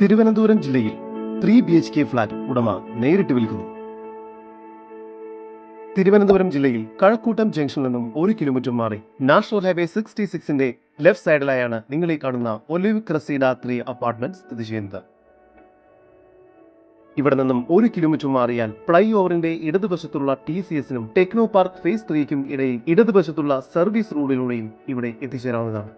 തിരുവനന്തപുരം ജില്ലയിൽ three B H K flat ഉടമ നേരിട്ട് വിൽക്കുന്നു. തിരുവനന്തപുരം ജില്ലയിൽ കഴക്കൂട്ടം ജംഗ്ഷനിൽ നിന്നും ഒരു കിലോമീറ്റർ മാറി നാഷണൽ ഹൈവേ സിക്സ്റ്റി സിക്സിന്റെ ലെഫ്റ്റ് സൈഡിലായാണ് നിങ്ങൾ ഈ കാണുന്ന ഒലിവ് ക്രസീഡ ത്രീ അപ്പാർട്ട്മെന്റ് സ്ഥിതി ചെയ്യുന്നത്. ഇവിടെ നിന്നും ഒരു കിലോമീറ്റർ മാറിയാൽ ഫ്ലൈ ഓവറിന്റെ ഇടതുവശത്തുള്ള ടി സി എസിനും ടെക്നോ പാർക്ക് ഫേസ് ത്രീക്കും ഇടയിൽ ഇടതുവശത്തുള്ള സർവീസ് റോഡിലൂടെയും ഇവിടെ എത്തിച്ചേരാവുന്നതാണ്.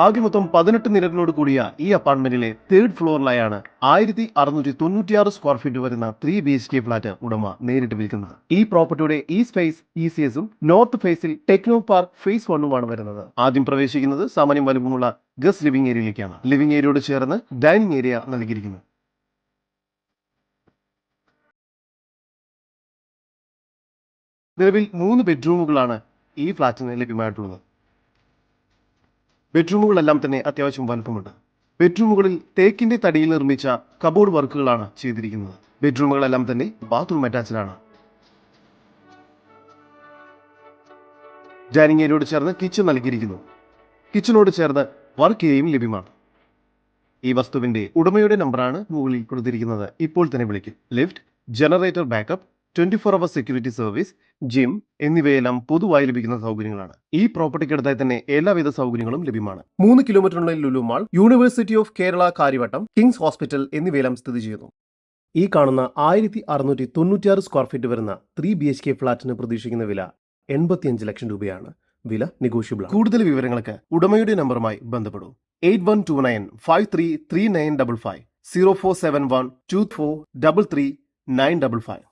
ആകെ മൊത്തം പതിനെട്ട് നിലകളോട് കൂടിയ ഈ അപ്പാർട്ട്മെന്റിലെ തേർഡ് ഫ്ലോറിലായാണ് ആയിരത്തി അറുന്നൂറ്റി തൊണ്ണൂറ്റിയാറ് സ്ക്വയർ ഫീറ്റ് വരുന്ന three B H K flat ഉടമ നേരിട്ട് വിൽക്കുന്നത്. ഈ പ്രോപ്പർട്ടിയുടെ ഈ സ്പേസ് ഇ സി എസും നോർത്ത് ഫേസിൽ ടെക്നോ പാർക്ക് ഫേസ് വണ്ണുമാണ് വരുന്നത്. ആദ്യം പ്രവേശിക്കുന്നത് സാമാന്യം വലുപ്പമുള്ള ഗസ്റ്റ് ലിവിംഗ് ഏരിയയിലേക്കാണ് ലിവിംഗ് ഏരിയയോട് ചേർന്ന് ഡൈനിങ് ഏരിയ നൽകിയിരിക്കുന്നു. നിലവിൽ മൂന്ന് ബെഡ്റൂമുകളാണ് ഈ ഫ്ളാറ്റിന് ലഭ്യമായിട്ടുള്ളത്. ബെഡ്റൂമുകളെല്ലാം തന്നെ അത്യാവശ്യം വലുപ്പമുണ്ട്. ബെഡ്റൂമുകളിൽ തേക്കിന്റെ തടിയിൽ നിർമ്മിച്ച കബോർഡ് വർക്കുകളാണ് ചെയ്തിരിക്കുന്നത്. ബെഡ്റൂമുകളെല്ലാം തന്നെ ബാത്റൂം അറ്റാച്ച്ഡ് ആണ് ഡൈനിങ് ഏരിയയോട് ചേർന്ന് കിച്ചൺ നൽകിയിരിക്കുന്നു. കിച്ചണോട് ചേർന്ന് വർക്ക് ഏരിയയും ലഭ്യമാണ്. ഈ വസ്തുവിന്റെ ഉടമയുടെ നമ്പറാണ് മുകളിൽ കൊടുത്തിരിക്കുന്നത്. ഇപ്പോൾ തന്നെ വിളിക്കും. Lift generator backup twenty four hour security service gym എന്നിവയെല്ലാം പൊതുവായി ലഭിക്കുന്ന സൗകര്യങ്ങളാണ്. ഈ പ്രോപ്പർട്ടിക്കടുത്തായി തന്നെ എല്ലാവിധ സൗകര്യങ്ങളും ലഭ്യമാണ്. മൂന്ന് കിലോമീറ്ററിനുള്ളിൽ Lulu mall university of Kerala Kariavattom Kings hospital എന്നിവയെല്ലാം സ്ഥിതി ചെയ്യുന്നു. ഈ കാണുന്ന ആയിരത്തി അറുന്നൂറ്റി തൊണ്ണൂറ്റിയാറ് സ്ക്വയർ ഫീറ്റ് വരുന്ന ത്രീ ബി എച്ച് കെ ഫ്ളാറ്റിന് പ്രതീക്ഷിക്കുന്ന വില എൺപത്തിയഞ്ച് ലക്ഷം രൂപയാണ്. വില നെഗോഷ്യബിൾ കൂടുതൽ വിവരങ്ങൾക്ക് ഉടമയുടെ നമ്പറുമായി ബന്ധപ്പെടൂ. Eight one two nine five three three nine double five zero four seven one two four double three nine double five.